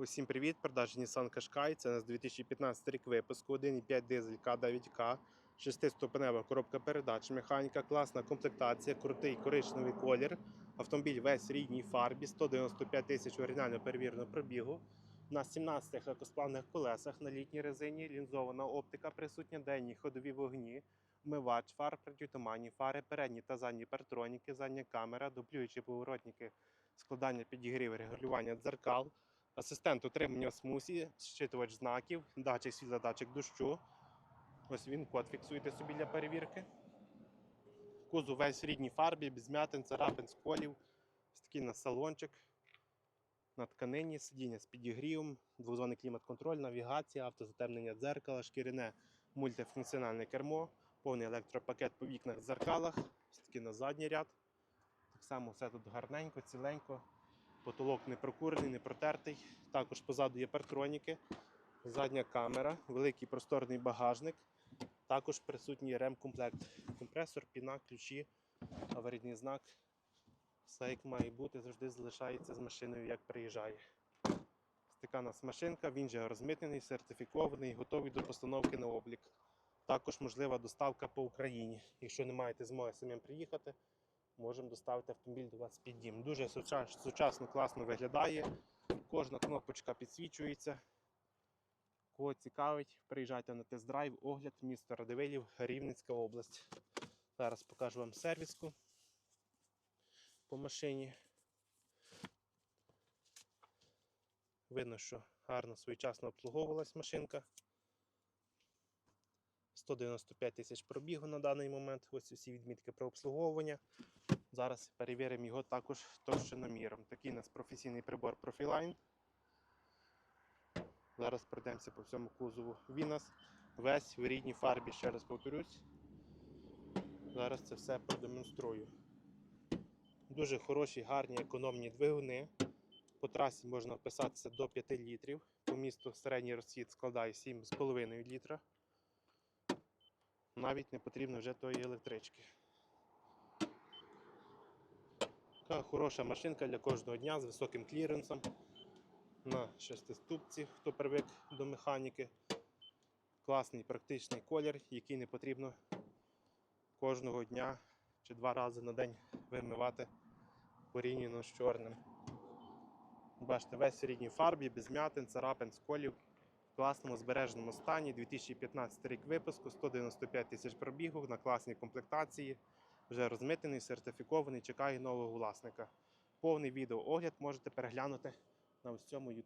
Усім привіт! Продажі Nissan Qashqai. Це у нас 2015 рік випуску, 1,5 дизель К9К, 6-ступенева коробка передач, механіка, класна комплектація, крутий коричневий колір. Автомобіль весь в рідній фарбі, 195 тисяч оригінально перевіреного пробігу. На 17 легкосплавних колесах на літній резині, лінзована оптика присутня, денні ходові вогні, вмивач фар, протитуманні фари, передні та задні партроніки, задня камера, дублюючі поворотники, складання підігрів, регулювання дзеркал. Асистент утримання смусі, зчитувач знаків, датчик світла, датчик дощу. Ось він код фіксуєте собі для перевірки. Кузов весь в рідній фарбі, без м'ятин, царапин, сколів. Ось такий на салончик. На тканині, сидіння з підігрівом, двозонний клімат-контроль, навігація, автозатемнення дзеркала, шкіряне мультифункціональне кермо, повний електропакет по вікнах дзеркалах, ось такий на задній ряд. Так само все тут гарненько, ціленько. Потолок не прокурений, не протертий. Також позаду є партроніки, задня камера, великий просторний багажник. Також присутній ремкомплект. Компресор, піна, ключі, аварійний знак. Все як має бути, завжди залишається з машиною, як приїжджає. Така нас машинка, він же розмитнений, сертифікований, готовий до постановки на облік. Також можлива доставка по Україні. Якщо не маєте змоги самим приїхати, можемо доставити автомобіль до вас під дім. Дуже сучасно, класно виглядає. Кожна кнопочка підсвічується. Кого цікавить, приїжджайте на тест-драйв, огляд, місто Радивилів, Рівненська область. Зараз покажу вам сервіску по машині. Видно, що гарно своєчасно обслуговувалась машинка. 195 тисяч пробігу на даний момент. Ось усі відмітки про обслуговування. Зараз перевіримо його також товщиноміром. Такий у нас професійний прибор Profiline. Зараз пройдемося по всьому кузову. Він у нас весь в рідній фарбі, ще раз повторюсь. Зараз це все продемонструю. Дуже хороші, гарні, економні двигуни. По трасі можна вписатися до 5 літрів. По місту середній розхід складає 7,5 літра. Навіть не потрібно вже тої електрички. Така хороша машинка для кожного дня з високим кліренсом. На шестиступці, хто привик до механіки. Класний практичний колір, який не потрібно кожного дня чи два рази на день вимивати порівняно з чорним. Бачите, весь в рідній фарбі, без м'ятин, царапин, сколів. В класному збереженому стані. 2015 рік випуску, 195 тисяч пробігу на класній комплектації. Вже розмитений, сертифікований, чекає нового власника. Повний відеоогляд можете переглянути на ось цьому YouTube.